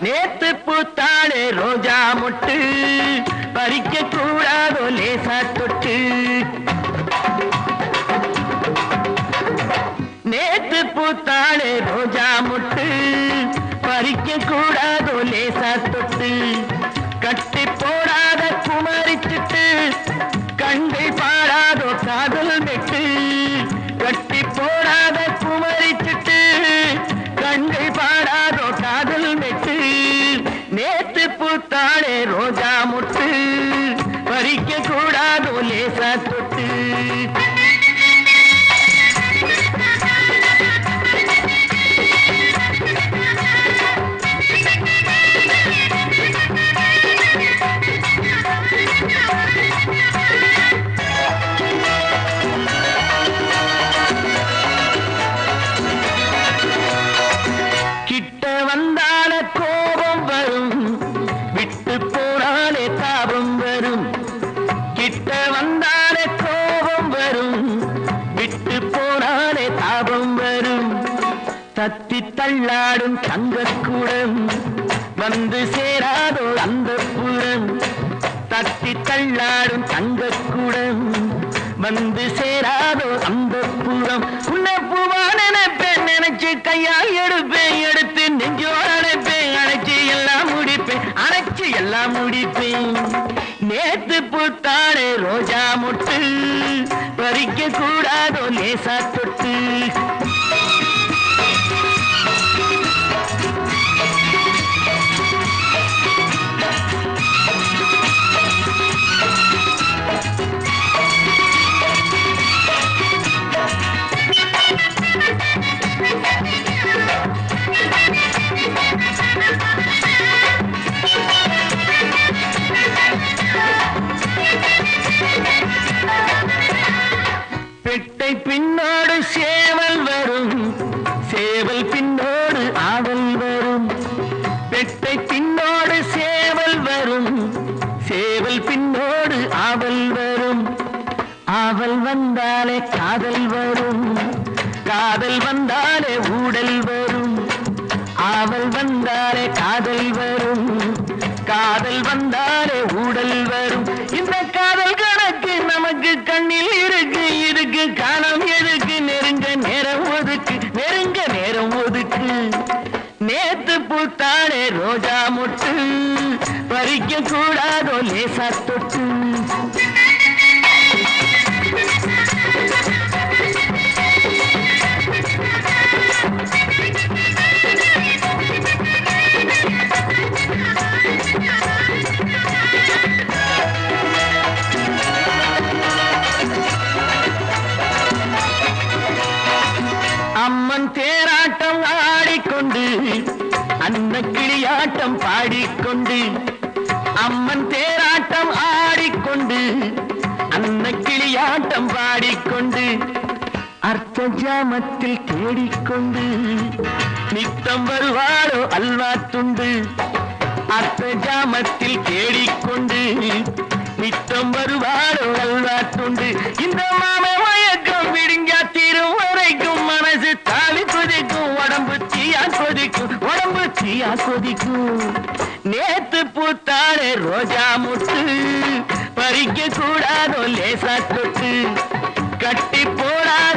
நேத்து பூத்தாளே ரோஜா மொட்டு. பறிக்க கூடாதோ லேசா தொட்டு. நேத்து பூத்தாளே ரோஜா மொட்டு. பறிக்க கூடாதோ லேசா தொட்டு. கூடாதோ லேசா தொட்டு தள்ளாடும் தங்கக்கூடம் வந்து சேராதோ அந்த புறம். தட்டி தள்ளாடும் தங்கக்கூடம் வந்து சேராதோ அந்த புறம். உன்னை பூவா நினைப்பேன் நினைச்சு கையால் எடுப்பேன் எடுத்து நெஞ்சோட அணைப்பேன் அணைச்சு எல்லாம் முடிப்பேன் அணைச்சு எல்லாம் முடிப்பேன். நேத்து பூத்தாடே ரோஜா முட்டு பறிக்க கூடாதோ லேசா தொட்டு. அவள் வந்தாலே காதல் வரும். காதல் வந்தாலே ஊடல் வரும். அவள் வந்தாலே காதல் வரும். காதல் வந்தாலே ஊடல் வரும். இந்த காதல் கணக்கு நமக்கு கண்ணில் இருக்கு. இருக்கு காலம் எதுக்கு? நெருங்க நேரம் ஒதுக்கு. நெருங்க நேரம் ஒதுக்கு. நேத்து பூத்தாலே ரோஜா முட்டு. பறிக்க கூடாதோ லேசா தொட்டு. அம்மன் தேராட்டம் ஆடிக்கொண்டு அன்ன கிளியாட்டம் பாடிக்கொண்டு அம்மன் தேராட்டம் ஆடிக்கொண்டு அன்ன கிளியாட்டம் பாடிக்கொண்டு அர்த்த ஜாமத்தில் தேடிக்கொண்டு நித்தம் வருவாளோ அல்வா துண்டு அர்த்த ஜாமத்தில் தேடிக்கொண்டு பித்தம் வருவாரோ அல்வா இந்த மாம மயக்கம் விடுங்க தீரும் வரைக்கும் மனசு தாவி கொதிக்கும் உடம்பு தீயா கொதிக்கும் உடம்பு தீயா கொதிக்கும். நேத்து பூத்தாளே ரோஜா முட்டு பறிக்க கூடாதோ லேசா தொட்டு. கட்டி போடாத